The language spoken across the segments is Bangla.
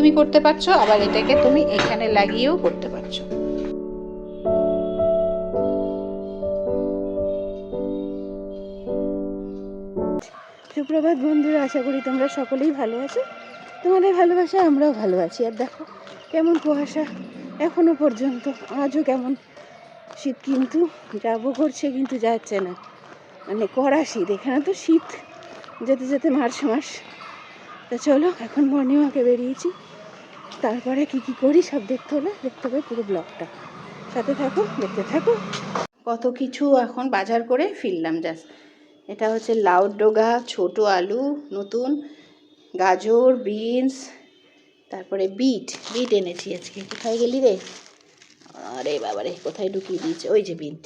তুমি করতে পারছ, আবার এটাকে তুমি এখানে লাগিয়েও করতে পারছ। সুপ্রভাত বন্ধুরা, আশা করি তোমরা সকলেই ভালো আছো। তোমাদের ভালোবাসা আমরাও ভালো আছি। আর দেখো, কেমন কুয়াশা এখনও পর্যন্ত। আজও কেমন শীত কিন্তু যাব করছে, কিন্তু যাচ্ছে না। মানে কড়া শীত, এখানে তো শীত যেতে যেতে মার্চ মাস। তা চলো, এখন মর্নিং ওয়াকে বেরিয়েছি। তারপরে কি কি করি সব দেখতে হলে দেখতে হবে পুরো ব্লগটা। সাথে থাকো, দেখতে থাকো। কত কিছু এখন বাজার করে ফিরলাম জাস্ট এটা হচ্ছে লাউ ডোগা, ছোট আলু, নতুন গাজর, বিনস, তারপরে বিট। বিট এনেছি আজকে। কোথায় গেলি রে? আরে বাবারে, কোথায় ঢুকিয়ে দিয়েছে? ওই যে বিট।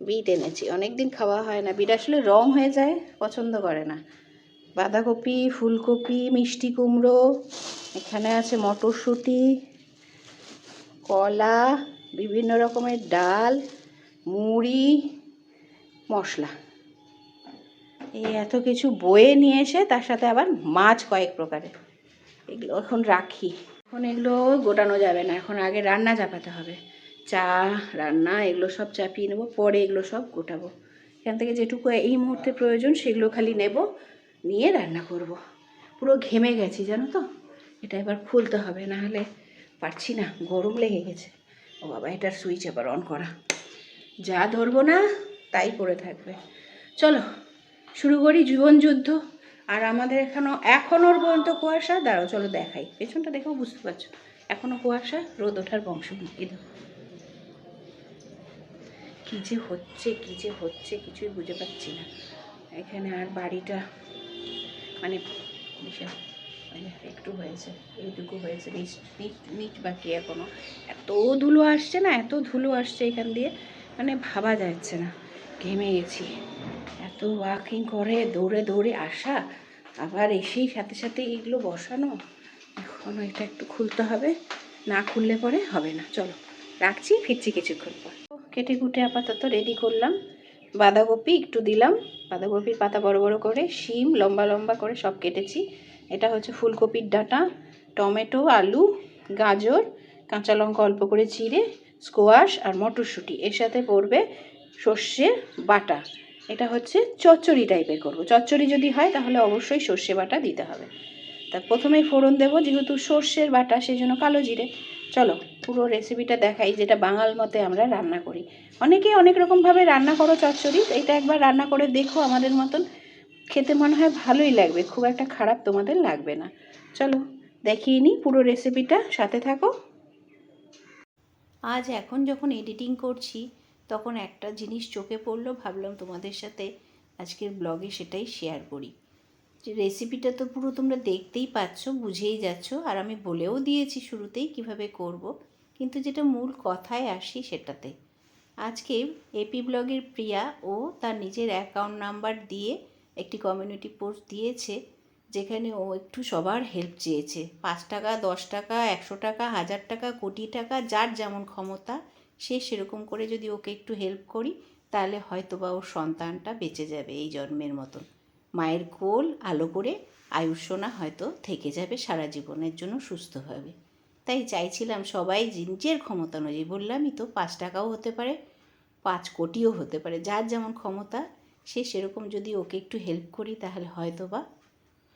বিট এনেছি। অনেক দিন খাওয়া হয় না। বিট আসলে রং হয়ে যায়, পছন্দ করে না। বাঁধাকপি, ফুলকপি, মিষ্টি কুমড়ো, এখানে আছে মটরশুঁটি, কলা, বিভিন্ন রকমের ডাল, মুড়ি, মশলা। এই এত কিছু বয়ে নিয়ে এসে তার সাথে আবার মাছ কয়েক প্রকারের। এগুলো এখন রাখি। এখন এগুলো গোটানো যাবে না, এখন আগে রান্না চাপাতে হবে। চা, রান্না, এগুলো সব চাপিয়ে নেব, পরে এগুলো সব গোটাবো। এখান থেকে যেটুকু এই মুহূর্তে প্রয়োজন সেগুলো খালি নেব। নিয়ে রান্না করব। পুরো ঘেমে গেছি, জানো তো? এটা এবার খুলতে হবে, না হলে পারছি না, গরম লেগে গেছে। ও বাবা এটার সুইচ আবার অন করা। যা ধরবো না, তাই পড়ে থাকবে। চলো, শুরু করি জীবন যুদ্ধ। আর আমাদের এখানেও এখনও পর্যন্ত কুয়াশা, দাঁড়াও, চলো দেখাই। পেছনটা দেখেও বুঝতে পারছ। এখনও কুয়াশা, রোদ ওঠার বংশ এদো কী যে হচ্ছে, কী যে হচ্ছে, কিছুই বুঝে পাচ্ছি না। এখানে আর বাড়িটা মানে যে একটু হয়েছে, এইটুকু হয়েছে। নিচ নিচ নিচ বাকি এখনও। এত ধুলো আসছে না, এত ধুলো আসছে এখান দিয়ে মানে ভাবা যাচ্ছে না। ঘেমে গেছি। এত ওয়াকিং করে, দৌড়ে দৌড়ে আসা, আবার এসেই সাথে সাথে এগুলো বসানো। এখন এটা একটু খুলতে হবে, না খুললে পরে হবে না। চলো, রাখছি, ফিরছি কিছুক্ষণ পর। কেটে কুটে আপাতত রেডি করলাম। বাঁধাকপি একটু দিলাম। বাঁধাকপির পাতা বড় বড় করে, শিম, লম্বা লম্বা করে সব কেটেছি। এটা হচ্ছে ফুলকপির ডাঁটা, টমেটো, আলু, গাজর, কাঁচা লঙ্কা অল্প করে চিড়ে, স্কোয়াশ আর মটরশুঁটি। এর সাথে পড়বে সর্ষের বাটা। এটা হচ্ছে চচ্চড়ি টাইপের করব। চচ্চড়ি যদি হয় তাহলে অবশ্যই সর্ষে বাটা দিতে হবে। তা প্রথমেই ফোড়ন দেবো, যেহেতু সর্ষের বাটা সেই জন্য কালো জিরে। চলো, পুরো রেসিপিটা দেখাই যেটা বাঙাল মতে আমরা রান্না করি। অনেকেই অনেক রকমভাবে রান্না করো চচ্চড়ি এটা একবার রান্না করে দেখো আমাদের মতন। খেতে মনে হয় ভালোই লাগবে, খুব একটা খারাপ তোমাদের লাগবে না। চলো, দেখিয়ে নিই পুরো রেসিপিটা সাথে থাকো। আজ এখন যখন এডিটিং করছি, তখন একটা জিনিস চোখে পড়ল, ভাবলাম তোমাদের সাথে আজকের ব্লগে সেটাই শেয়ার করি। যে রেসিপিটা তো পুরো তোমরা দেখতেই পাচ্ছ, বুঝেই যাচ্ছ। আর আমি বলেও দিয়েছি শুরুতেই কীভাবে করব। কিন্তু যেটা মূল কথায় আসি সেটাতে। আজকে এপি ব্লগের প্রিয়া ও তার নিজের অ্যাকাউন্ট নাম্বার দিয়ে একটি কমিউনিটি পোস্ট দিয়েছে, যেখানে ও একটু সবার হেল্প চেয়েছে। পাঁচ টাকা, দশ টাকা, একশো টাকা, হাজার টাকা, কোটি টাকা, যার যেমন ক্ষমতা, সে সেরকম করে যদি ওকে একটু হেল্প করি, তাহলে হয়তো বা ওর সন্তানটা বেঁচে যাবে এই জন্মের মতন। মায়ের কোল আলো করে আয়ুষ্যনা হয়তো থেকে যাবে, সারা জীবনের জন্য সুস্থ হবে। তাই চাইছিলাম সবাই নিজের ক্ষমতা অনুযায়ী বললামই তো, পাঁচ টাকাও হতে পারে, পাঁচ কোটিও হতে পারে। যার যেমন ক্ষমতা, সে সেরকম যদি ওকে একটু হেল্প করি তাহলে হয়তো বা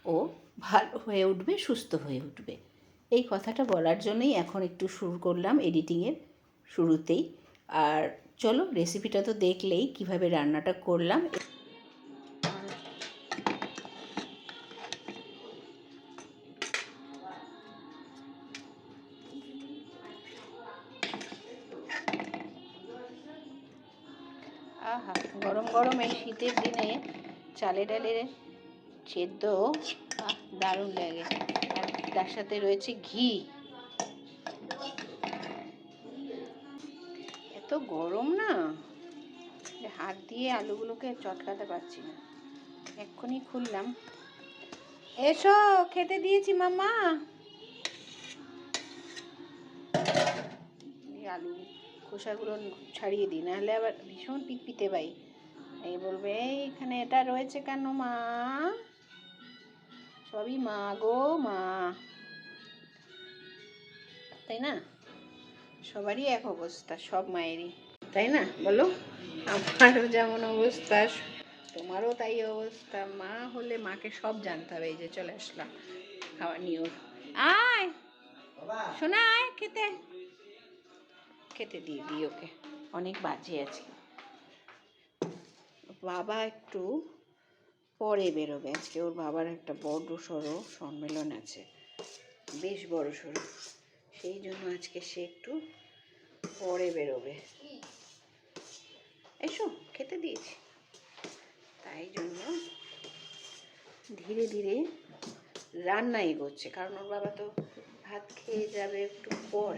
ও ভালো হয়ে উঠবে, সুস্থ হয়ে উঠবে। এই কথাটা বলার জন্যই এখন একটু শুরু করলাম এডিটিংয়ের শুরুতেই। আর চলো রেসিপিটা তো দেখলেই কীভাবে রান্নাটা করলাম। চালে ডালে সেদ্ধ দারুণ লাগে। আর তার সাথে রয়েছে ঘি। এত গরম না? হাত দিয়ে আলুগুলোকে চটকাতে পারছি না। এক্ষুনি খুললাম। এসো, খেতে দিয়েছি মামা আলু খোসাগুলো ছাড়িয়ে দিই, নাহলে আবার ভীষণ পিটপিটে পাই এই বলবে "এই, এখানে এটা রয়েছে কেন মা? সবই মা গো মা। তাই না? সবারই এক অবস্থা সব মায়েরই। তাই না? বলো আমারও যেমন অবস্থা তোমারও তাই অবস্থা। মা হলে মাকে সব জানতে হবে এই যে চলে আসলাম খাওয়া নিয়ে আয়! শোনা আয় খেতে। খেতে দিয়ে দিই ওকে। অনেক বাজে আছে বাবা একটু পরে বেরোবে। আজকে ওর বাবার একটা বড় সড়ো সম্মেলন আছে। বেশ বড় সড়ো। সেই জন্য আজকে সে একটু পরে বেরোবে। এসো, খেতে দিয়েছি। তাই জন্য ধীরে ধীরে রান্না এগোচ্ছে। কারণ ওর বাবা তো ভাত খেয়ে যাবে একটু পর।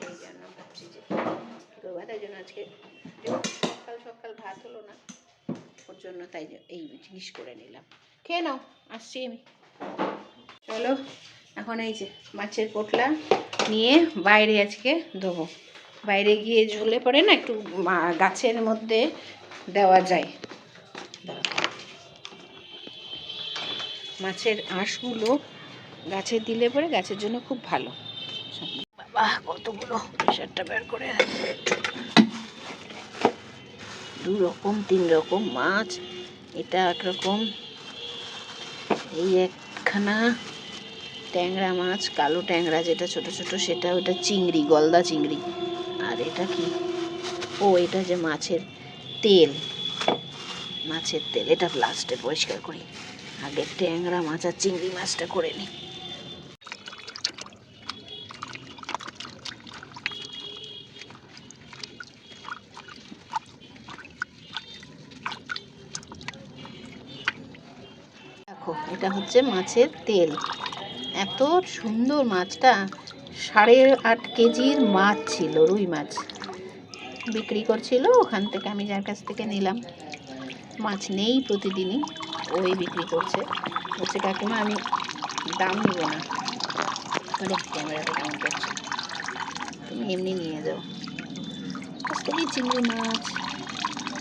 সেই জন্য ভাবছি যে করব? তাই জন্য আজকে সকাল সকাল ভাত হলো না। ওর জন্য তাই এই জিনিস করে নিলাম। খেয়ে নাও, আসছি আমি। চলো, এখন এই যে মাছের পোটলা নিয়ে বাইরে আজকে দেবো বাইরে গিয়ে ঝুলে পড়ে না একটু গাছের মধ্যে দেওয়া যায়। মাছের আঁশগুলো গাছে দিলে পরে গাছের জন্য খুব ভালো। বাবা কতগুলো প্রেশারটা বের করে। দু রকম তিন রকম মাছ, এটা একরকম এই একখানা ট্যাংরা মাছ, কালো ট্যাংরা যেটা ছোট ছোট, সেটা ওটা চিংড়ি, গলদা চিংড়ি। আর এটা কি? ও, এটা যে মাছের তেল। মাছের তেল, এটা লাস্টে পরিষ্কার করি। আগে ট্যাংরা মাছ আর চিংড়ি মাছটা করে নিই দেখো এটা হচ্ছে মাছের তেল। এত সুন্দর মাছটা, সাড়ে আট কেজির মাছ ছিল, রুই মাছ। বিক্রি করছিল, ওখান থেকে আমি যার কাছ থেকে নিলাম। মাছ নেই প্রতিদিনই, ওই বিক্রি করছে। বলছে, কাকিমা, আমি দাম নিব না। ক্যামেরাটা কেমন করছে। তুমি এমনি নিয়ে যাও। থেকে চিংড়ি মাছ,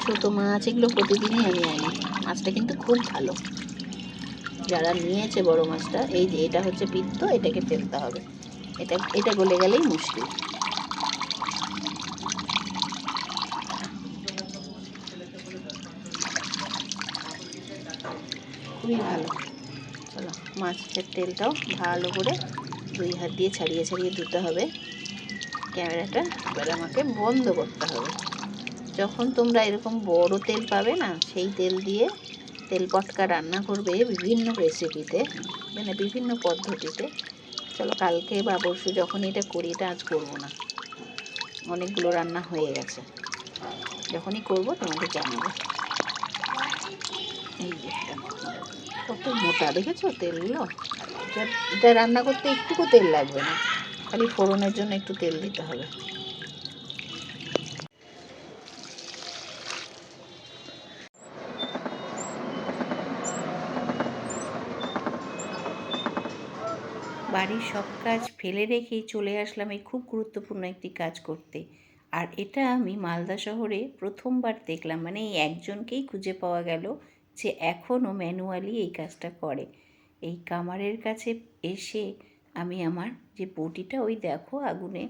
ছোটো মাছ, এগুলো প্রতিদিনই আমি আনি। মাছটা কিন্তু খুব ভালো। যারা নিয়েছে বড় মাছটা, এই যে এটা হচ্ছে পিত্ত, এটাকে ফেলতে হবে। এটা এটা গলে গেলেই মুশকিল। খুবই ভালো। চলো, মাছের তেলটাও ভালো করে দুই হাত দিয়ে ছাড়িয়ে ছাড়িয়ে ধুতে হবে। ক্যামেরাটা এবার আমাকে বন্ধ করতে হবে। যখন তোমরা এরকম বড় তেল পাবে না, সেই তেল দিয়ে তেল পটকা রান্না করবে বিভিন্ন রেসিপিতে মানে বিভিন্ন পদ্ধতিতে। চলো কালকে বা পরশু যখন এটা করি, এটা আজ করব না। অনেকগুলো রান্না হয়ে গেছে। যখনই করব, তোমাদের জানাব। এই কত মোটা, দেখেছ তেলগুলো? এটা রান্না করতে একটুকু তেল লাগবে না। খালি ফোড়নের জন্য একটু তেল দিতে হবে। বাড়ির সব কাজ ফেলে রেখেই চলে আসলাম এই খুব গুরুত্বপূর্ণ একটি কাজ করতে। আর এটা আমি মালদা শহরে প্রথমবার দেখলাম। মানে এই একজনকেই খুঁজে পাওয়া গেল যে এখনও ম্যানুয়ালি এই কাজটা করে। এই কামারের কাছে এসে আমি আমার যে বটিটা, ওই দেখো আগুনে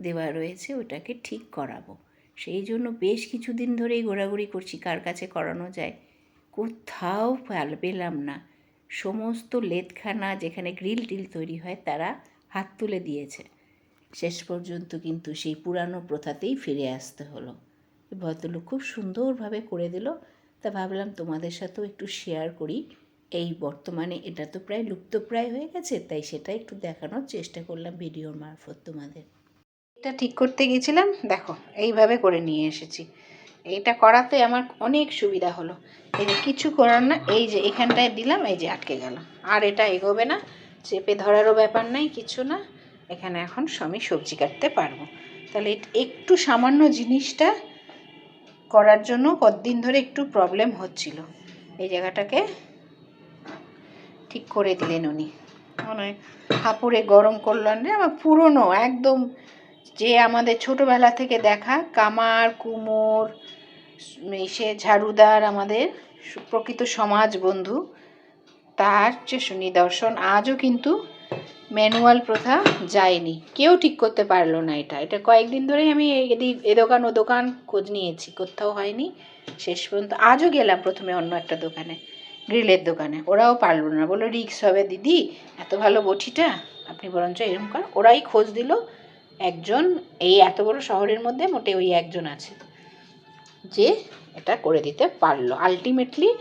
দেওয়া রয়েছে, ওটাকে ঠিক করাবো। সেই জন্য বেশ কিছুদিন ধরেই ঘোরাঘুরি করছি, কার কাছে করানো যায়। কোথাও পাল- পেলাম না। সমস্ত লেদখানা যেখানে গ্রিল টিল তৈরি হয়, তারা হাত তুলে দিয়েছে। শেষ পর্যন্ত কিন্তু সেই পুরানো প্রথাতেই ফিরে আসতে হলো। ভদ্রলোক খুব সুন্দরভাবে করে দিল। তা ভাবলাম তোমাদের সাথেও একটু শেয়ার করি। এই বর্তমানে এটা তো প্রায় লুপ্তপ্রায় হয়ে গেছে, তাই সেটা একটু দেখানোর চেষ্টা করলাম ভিডিওর মারফত তোমাদের। এটা ঠিক করতে গেছিলাম দেখো, এইভাবে করে নিয়ে এসেছি। এইটা করাতে আমার অনেক সুবিধা হলো। এই যে কিছু করার না, এই যে এখানটায় দিলাম, এই যে আটকে গেল। আর এটা এগোবে না, চেপে ধরারও ব্যাপার নাই, কিছু না। এখানে এখন আমি সবজি কাটতে পারব। তাহলে একটু সামান্য জিনিসটা করার জন্য কতদিন ধরে একটু প্রবলেম হচ্ছিল। এই জায়গাটাকে ঠিক করে দিলেন উনি। মানে হাপুড়ে গরম করলেন রে আমার পুরনো, একদম যে আমাদের ছোটবেলা থেকে দেখা, কামার, কুমোর সে ঝাড়ুদার আমাদের প্রকৃত সমাজ বন্ধু। তার যে নিদর্শন আজও কিন্তু ম্যানুয়াল প্রথা যায়নি। কেউ ঠিক করতে পারল না এটা। এটা কয়েকদিন ধরেই আমি এদি- এ দোকান, ও দোকান খোঁজ নিয়েছি। কোথাও হয়নি। শেষ পর্যন্ত আজও গেলাম প্রথমে অন্য একটা দোকানে, গ্রিলের দোকানে। ওরাও পারল না। বলল, রিক্স হবে দিদি। এত ভালো বটিটা আপনি বরঞ্চ এরকম করেন। ওরাই খোঁজ দিল। একজন, এই এত বড় শহরের মধ্যে মোটে ওই একজন আছে। যে এটা করে দিতে পারল। আলটিমেটলি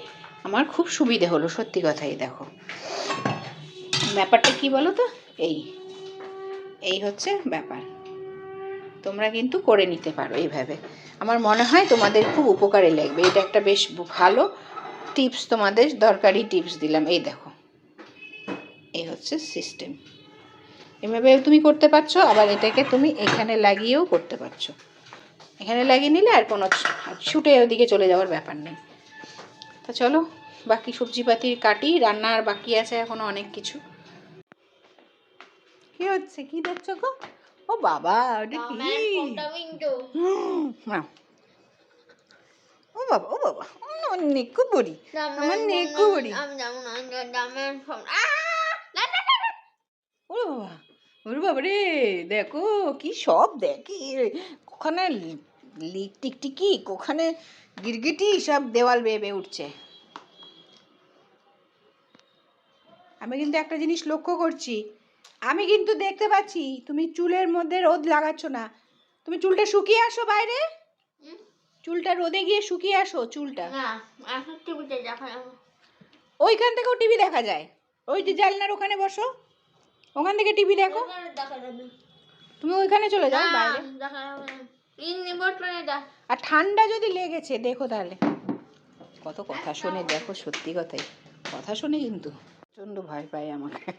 আমার খুব সুবিধে হলো, সত্যি কথাই দেখো। ব্যাপারটা কি বলো তো? এই এই হচ্ছে ব্যাপার। তোমরা কিন্তু করে নিতে পারো এইভাবে। আমার মনে হয় তোমাদের খুব উপকারে লাগবে। এটা একটা বেশ ভালো টিপস তোমাদের দরকারি টিপস দিলাম। এই দেখো। এই হচ্ছে সিস্টেম এভাবে তুমি করতে পারছ, আবার এটাকে তুমি এখানে লাগিয়েও করতে পারছ। এখানে লাগিয়ে নিলে আর কোনো ছুটে ওদিকে চলে যাওয়ার ব্যাপার নেই। তা চলো বাকি সবজিপাতি কাটি রান্না আর বাকি আছে এখনও অনেক কিছু। কি হচ্ছে? কি দেখছ গো? ও বাবা ওটা কি? ও বাবা ও বাবা আমার নেকু বড়ি আমার নেকু বড়ি। ওরে বাবা ওরে বাবা রে দেখো কি সব দেখি। ওখানে লিক টিকটিকি ওখানে গিরগিটি সব দেওয়াল বেয়ে বেয়ে উঠছে। আমি কিন্তু একটা জিনিস লক্ষ্য করছি। আমি কিন্তু দেখতে পাচ্ছি তুমি চুলের মধ্যে রোদ লাগাচ্ছ না। তুমি চুলটা শুকিয়ে আসো বাইরে। চুলটা রোদে গিয়ে শুকিয়ে আসো চুলটা। ওইখান থেকেও টিভি দেখা যায়। ওই যে জানলার ওখানে বসো। ওখান থেকে টিভি দেখো। তুমি ওইখানে চলে যাও বাইরে। আর ঠান্ডা যদি লেগেছে দেখো তাহলে। কত কথা শুনে দেখো সত্যি কথাই। কথা শুনে কিন্তু প্রচণ্ড ভয় পায় আমাকে।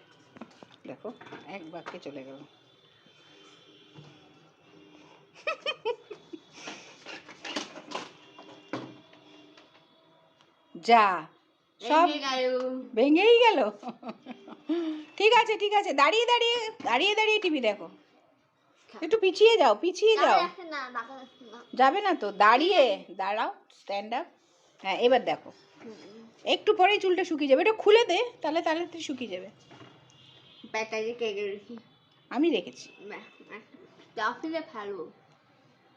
দেখো এক বাক্যে চলে গেল। যা সব ভেঙেই গেল। ঠিক আছে ঠিক আছে। দাঁড়িয়ে দাঁড়িয়ে দাঁড়িয়ে দাঁড়িয়ে টিভি দেখো। একটু পিছিয়ে যাও পিছিয়ে যাও। যাবে না তো দাঁড়িয়ে দাঁড়াও স্ট্যান্ড আপ হ্যাঁ এবার দেখো। একটু পরেই চুলটা শুকিয়ে যাবে। এটা খুলে দে তাহলে তাহলে শুকিয়ে যাবে। আমি রেখেছি।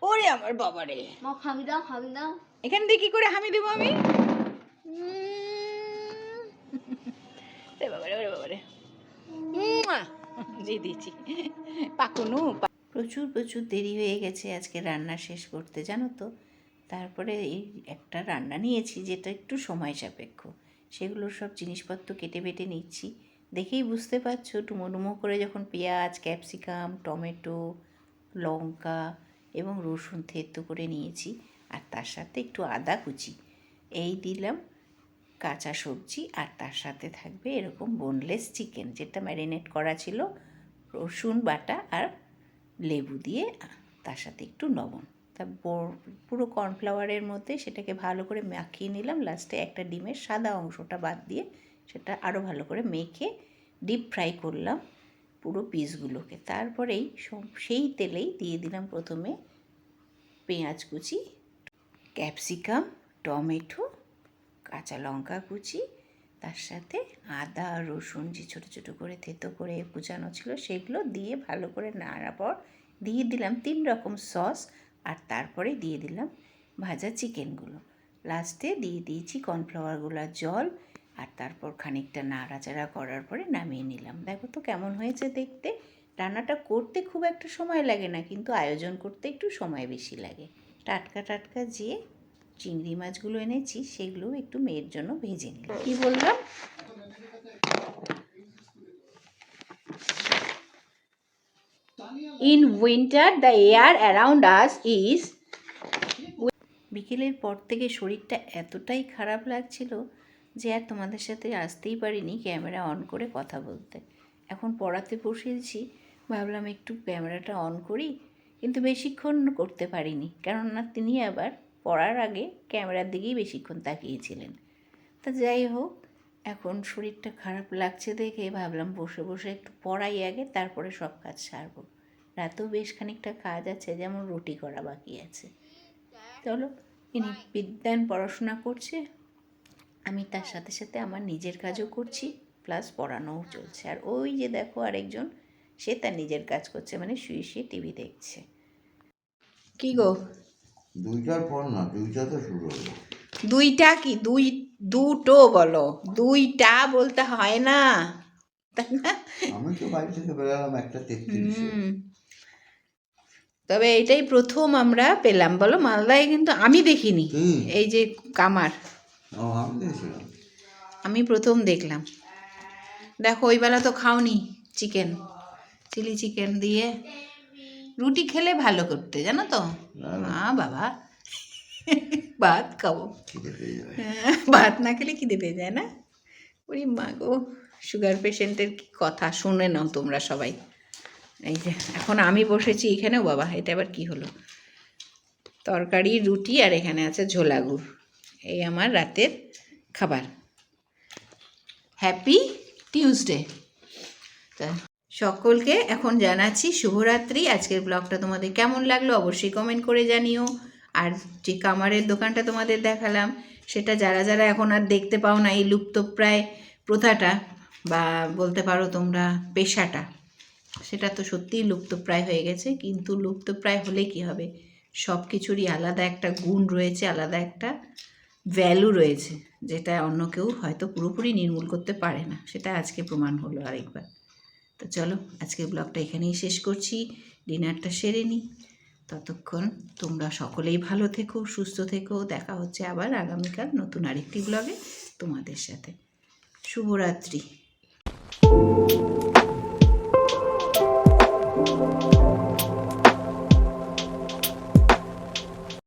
ওরে আমার বাবা রে। মা খাবি দাও খাবি দাও। এখান দিয়ে কি করে হামি দেবো আমি। রে বাবা রে বাবা রে দিয়েছি। পাকুনু প্রচুর প্রচুর দেরি হয়ে গেছে আজকে রান্না শেষ করতে, জানো তো? তারপরে এই একটা রান্না নিয়েছি যেটা একটু সময় সাপেক্ষ। সেগুলোর সব জিনিসপত্র কেটে বেটে নিচ্ছি। দেখেই বুঝতে পারছ ডুমো ডুমো করে যখন পেঁয়াজ, ক্যাপসিকাম, টমেটো, লঙ্কা এবং রসুন থেতো করে নিয়েছি আর তার সাথে একটু আদা কুচি। এই দিলাম কাঁচা সবজি আর তার সাথে থাকবে এরকম বোনলেস চিকেন যেটা ম্যারিনেট করা ছিল রসুন বাটা আর লেবু দিয়ে তার সাথে একটু লবণ। তা পুরো কর্নফ্লাওয়ারের মধ্যে সেটাকে ভালো করে মাখিয়ে নিলাম। লাস্টে একটা ডিমের সাদা অংশটা বাদ দিয়ে সেটা আরও ভালো করে মেখে ডিপ ফ্রাই করলাম পুরো পিসগুলোকে তারপরেই সেই তেলেই দিয়ে দিলাম প্রথমে পেঁয়াজ কুচি ক্যাপসিকাম টমেটো, কাঁচা লঙ্কা কুচি তার সাথে আদা, রসুন যে ছোটো ছোটো করে থেতো করে কুচানো ছিল সেগুলো দিয়ে ভালো করে নাড়া পর দিয়ে দিলাম তিন রকম সস আর তারপরে দিয়ে দিলাম ভাজা চিকেনগুলো। লাস্টে দিয়ে দিয়েছি কর্নফ্লাওয়ারগুলোর জল আর তারপর খানিকটা নাড়াচাড়া করার পরে নামিয়ে নিলাম। দেখো তো কেমন হয়েছে দেখতে। রান্নাটা করতে খুব একটা সময় লাগে না, কিন্তু আয়োজন করতে একটু সময় বেশি লাগে। টাটকা টাটকা যে চিংড়ি মাছগুলো এনেছি, সেগুলো একটু মেয়ের জন্য ভেজে নিলাম। কি বললাম? In winter the air around us is বিকেলের পর থেকে শরীরটা এতটাই খারাপ লাগছিল যে আর তোমাদের সাথে আসতেই পারিনি ক্যামেরা অন করে কথা বলতে। এখন পড়াতে বসিয়েছি ভাবলাম একটু ক্যামেরাটা অন করি, কিন্তু বেশিক্ষণ করতে পারিনি। কেননা তিনি আবার পড়ার আগে ক্যামেরার দিকেই বেশিক্ষণ তাকিয়েছিলেন। তা যাই হোক, এখন শরীরটা খারাপ লাগছে দেখে ভাবলাম বসে বসে একটু পড়াই আগে, তারপরে সব কাজ সারবো। রাতেও বেশ খানিকটা কাজ আছে, যেমন রুটি করা বাকি আছে। চলো, ইনি বিদ্যান পড়াশোনা করছে, আমি তার সাথে সাথে আমার নিজের কাজও করছি, প্লাস পড়ানোও চলছে। আর ওই যে দেখো আরেকজন, সে তার নিজের কাজ করছে মানে শুয়ে শুয়ে টিভি দেখছে। কি গো? দুইটার পর না দুইটা তো শুরু হলো দুইটা কি? দুই দুটো বলো। দুইটা বলতে হয় না। আমি তো বাড়ি থেকে বেরোলাম একটা তেত্রিশে। তবে এটাই প্রথম আমরা পেলাম। বলো মালদায় কিন্তু আমি দেখিনি। এই যে কামার। আমি প্রথম দেখলাম। দেখো ওই বেলা তো খাওনি চিকেন। চিলি চিকেন দিয়ে রুটি খেলে ভালো করতে জানো তো। মা বাবা। ভাত খাব। হ্যাঁ, ভাত না খেলে খিদে পেয়ে যায় না? ওরে মা গো সুগার পেশেন্টের কি কথা শুনে নাও তোমরা সবাই। এই যে এখন আমি বসেছি এখানেও বাবা এটা আবার কি হলো? তরকারি রুটি আর এখানে আছে ঝোলা গুড় এই আমার রাতের খাবার। হ্যাপি টিউসডে তা সকলকে এখন জানাচ্ছি শুভরাত্রি। আজকের ব্লগটা তোমাদের কেমন লাগল অবশ্যই কমেন্ট করে জানিও। আর যে কামারের দোকানটা তোমাদের দেখালাম, সেটা যারা যারা এখন আর দেখতে পাও না, এই লুপ্তপ্রায় প্রথাটা বা বলতে পারো তোমরা পেশাটা, সেটা তো সত্যিই লুপ্তপ্রায় হয়ে গেছে। কিন্তু লুপ্তপ্রায় হলে কি হবে? সব কিছুরই আলাদা একটা গুণ রয়েছে, আলাদা একটা ভ্যালু রয়েছে, যেটা অন্য কেউ হয়তো পুরোপুরি নির্মূল করতে পারে না। সেটা আজকে প্রমাণ হলো আরেকবার। তো চলো, আজকের ব্লগটা এখানেই শেষ করছি। ডিনারটা সেরে নিই ততক্ষণ তোমরা সকলেই ভালো থেকো, সুস্থ থেকো। দেখা হচ্ছে আবার আগামীকাল নতুন আরেকটি ব্লগে তোমাদের সাথে। শুভরাত্রি।